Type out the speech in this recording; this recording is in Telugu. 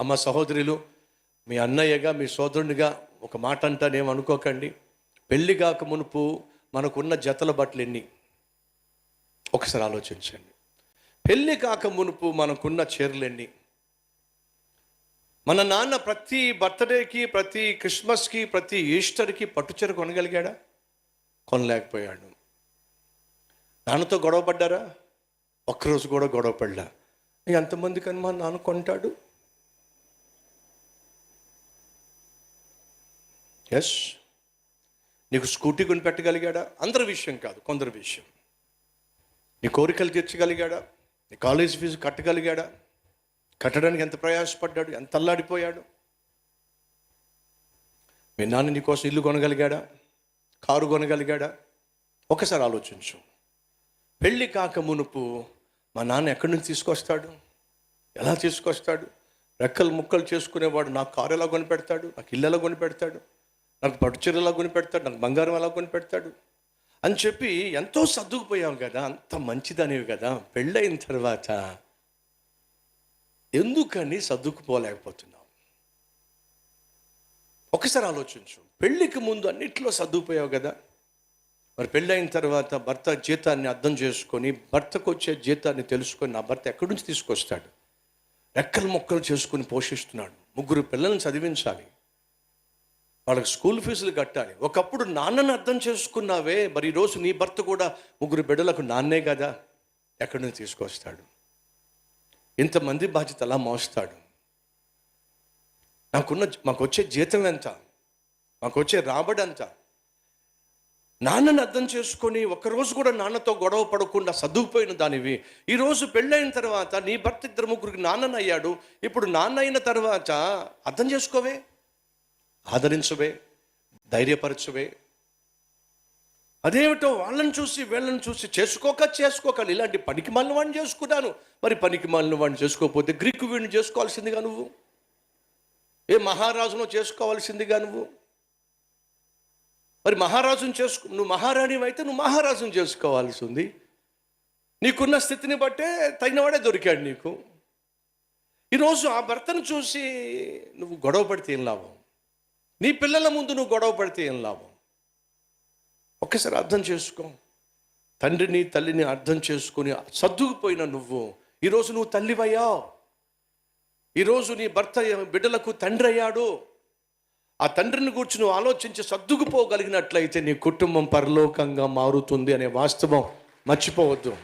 అమ్మ సహోదరులు మీ అన్నయ్యగా మీ సోదరునిగా ఒక మాట అంటానేం అనుకోకండి. పెళ్ళి కాక మునుపు మనకున్న జతల బట్టలు ఎన్ని? ఒకసారి ఆలోచించండి. పెళ్ళి కాక మునుపు మనకున్న చీరలు ఎన్ని? మన నాన్న ప్రతి బర్త్డేకి ప్రతి క్రిస్మస్కి ప్రతి ఈస్టర్కి పట్టుచీర కొనగలిగాడా? కొనలేకపోయాడు. నాన్నతో గొడవ పడ్డారా? ఒక్కరోజు కూడా గొడవ పడ్డా ఎంతమంది కానీ మా నాన్న కొంటాడు? ఎస్ నీకు స్కూటీ కొని పెట్టగలిగాడా? అందరి విషయం కాదు కొందరి విషయం. నీ కోరికలు తీర్చగలిగాడా? నీ కాలేజ్ ఫీజు కట్టగలిగాడా? కట్టడానికి ఎంత ప్రయాసపడ్డాడు? ఎంత అల్లాడిపోయాడు? మీ నాన్న నీ కోసం ఇల్లు కొనగలిగాడా? కారు కొనగలిగాడా? ఒకసారి ఆలోచించు. పెళ్ళి కాక మునుపు మా నాన్న ఎక్కడి నుంచి తీసుకొస్తాడు? ఎలా తీసుకొస్తాడు? రెక్కలు ముక్కలు చేసుకునేవాడు నాకు కారు ఎలా కొనిపెడతాడు? నాకు ఇల్లు ఎలా కొనిపెడతాడు? నాకు పట్టుచీర ఎలా కొనిపెడతాడు నాకు బంగారం ఎలా కొనిపెడతాడు అని చెప్పి ఎంతో సర్దుకుపోయావు కదా అంత మంచిదనేవి కదా పెళ్ళైన తర్వాత ఎందుకని సర్దుకుపోలేకపోతున్నావు? ఒకసారి ఆలోచించు పెళ్ళికి ముందు అన్నిట్లో సర్దుకుపోయావు కదా మరి పెళ్ళైన తర్వాత భర్త జీతాన్ని అర్థం చేసుకొని భర్తకు వచ్చే జీతాన్ని తెలుసుకొని నా భర్త ఎక్కడి నుంచి తీసుకొస్తాడు? రెక్కలు మొక్కలు చేసుకొని పోషిస్తున్నాడు ముగ్గురు పిల్లల్ని చదివించాలి. వాళ్ళకి స్కూల్ ఫీజులు కట్టాలి. ఒకప్పుడు నాన్నని అర్థం చేసుకున్నావే మరి ఈరోజు నీ భర్త కూడా ముగ్గురు బిడ్డలకు నాన్నే కదా? ఎక్కడి నుంచి తీసుకొస్తాడు? ఇంతమంది బాధ్యత అలా మోస్తాడు? నాకున్న మాకు వచ్చే జీతం ఎంత? మాకు వచ్చే రాబడి ఎంత? నాన్నని అర్థం చేసుకొని ఒకరోజు కూడా నాన్నతో గొడవ పడకుండా చదువుపోయిన దానివి. ఈరోజు పెళ్ళైన తర్వాత నీ భర్త ఇద్దరు ముగ్గురికి నాన్నని అయ్యాడు ఇప్పుడు నాన్న అయిన తర్వాత అర్థం చేసుకోవే. ఆదరించవే ధైర్యపరచవే. అదేమిటో వాళ్ళని చూసి వీళ్ళని చూసి చేసుకోక చేసుకోక. ఇలాంటి పనికి మళ్ళీ వాడిని చేసుకుంటాను. మరి పనికి మళ్ళీ వాడిని చేసుకోకపోతే గ్రీకు వీడిని చేసుకోవాల్సిందిగా నువ్వు? ఏ మహారాజును చేసుకోవాల్సిందిగా నువ్వు? మరి మహారాజును చేసుకు నువ్వు మహారాణి అయితే నువ్వు మహారాజును చేసుకోవాల్సి ఉంది నీకున్న స్థితిని బట్టే తగినవాడే దొరికాడు నీకు. ఈరోజు ఆ భర్తను చూసి నువ్వు గొడవ పడితే ఏం లాభం? నీ పిల్లల ముందు నువ్వు గొడవ పడితే ఏం లాభం? ఒక్కసారి అర్థం చేసుకో. తండ్రిని తల్లిని అర్థం చేసుకొని సర్దుకుపోయిన నువ్వు ఈరోజు నువ్వు తల్లివయ్యావు. ఈరోజు నీ భర్త బిడ్డలకు తండ్రి అయ్యాడు. ఆ తండ్రిని గురించి నువ్వు ఆలోచించి సర్దుకుపోగలిగినట్లయితే నీ కుటుంబం పరలోకంగా మారుతుంది అనే వాస్తవం మర్చిపోవద్దు.